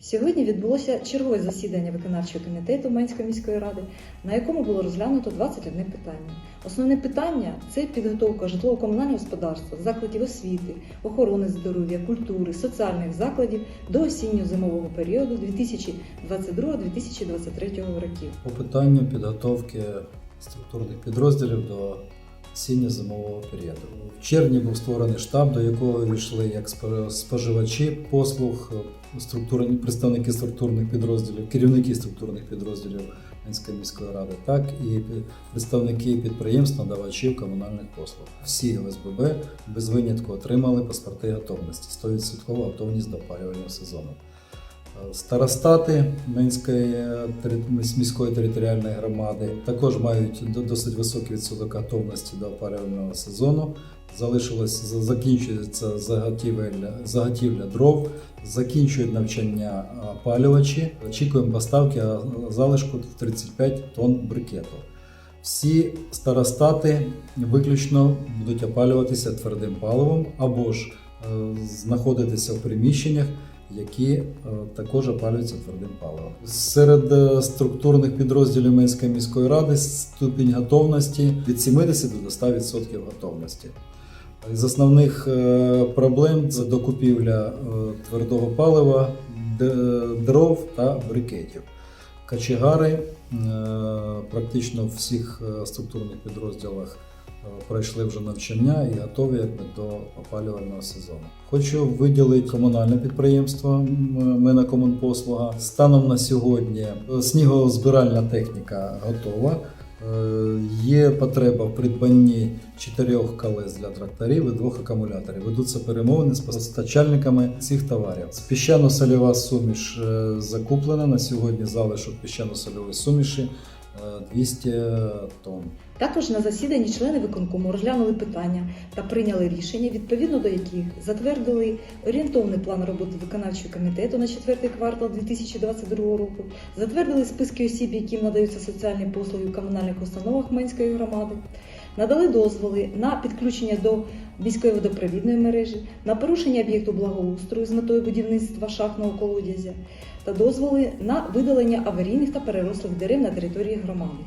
Сьогодні відбулося чергове засідання виконавчого комітету Менської міської ради, на якому було розглянуто 21 питання. Основне питання це підготовка житлово-комунального господарства, закладів освіти, охорони здоров'я, культури, соціальних закладів до осінньо-зимового періоду 2022-2023 років. по питанню підготовки структурних підрозділів до осінньо-зимового періоду. В червні був створений штаб, до якого війшли як спо- споживачі послуг, е, структурні представники структурних підрозділів, керівники структурних підрозділів Менської міської ради, так і представники підприємств, надавачів комунальних послуг. Всі ОСББ без винятку отримали паспорти готовності, 100% готовність до опалювального сезону. Старостати Менської е, міської територіальної громади також мають досить високий відсоток готовності до опалювального сезону. Залишилось закінчується заготівля, заготівля дров, закінчують навчання опалювачі. Очікуємо поставки залишку в 35 тонн брикету. Всі старостати виключно будуть опалюватися твердим паливом або ж е, знаходитися в приміщеннях, які е, також опалюються твердим паливом. Серед е, структурних підрозділів Менської міської ради ступінь готовності від 70 до 100% готовності. З основних е, проблем це докупівля твердого палива, дров та брикетів. Качегари практично в всіх структурних підрозділах пройшли вже навчання і готові якби, до опалювального сезону. Хочу виділити комунальне підприємство м, Минакомунпослуга. Станом на сьогодні е, снігозбиральна техніка готова. Е, Є потреба в придбанні чотирьох колес для тракторів і двох акумуляторів. Ведуться перемовини з постачальниками цих товарів. Піщано-сольова суміш е, закуплена. На сьогодні залишок піщано-сольової суміші е, 200 тонн. Також на засіданні члени виконкому розглянули питання та прийняли рішення, відповідно до яких затвердили орієнтовний план роботи виконавчого комітету на четвертий квартал 2022 року, затвердили списки осіб, яким надаються соціальні послуги в комунальних установах Менської громади, надали дозволи на підключення до міської водопровідної мережі, на порушення об'єкту благоустрою з метою будівництва шахтного колодязя та дозволи на видалення аварійних та перерослих дерев на території громади.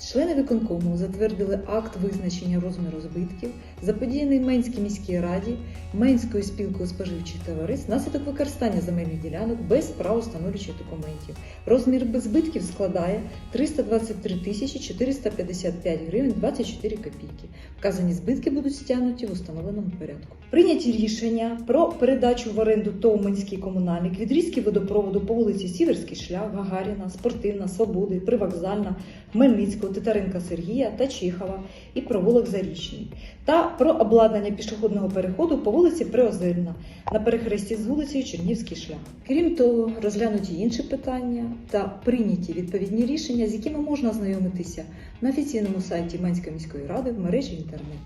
Члени виконкому затвердили акт визначення розміру збитків, заподіяний Менській міській раді, Менською спілкою споживчих товариств внаслідок використання земельних ділянок без правоустановлюючих документів. Розмір збитків складає 323 тисячі 455 гривень 24 копійки. Вказані збитки будуть стягнуті в установленому порядку. Прийняті рішення про передачу в оренду ТОВ «Менський комунальник відрізки водопроводу по вулиці Сіверський шлях, Гагаріна, Спортивна, Свободи, Привокзальна, Хмельницького, Титаренка Сергія та Чіхова і провулок Зарічний, та про обладнання пішохідного переходу по вулиці Приозерна на перехресті з вулицею Чернівський шлях. Крім того, розглянуті інші питання та прийняті відповідні рішення, з якими можна ознайомитися на офіційному сайті Менської міської ради в мережі інтернет.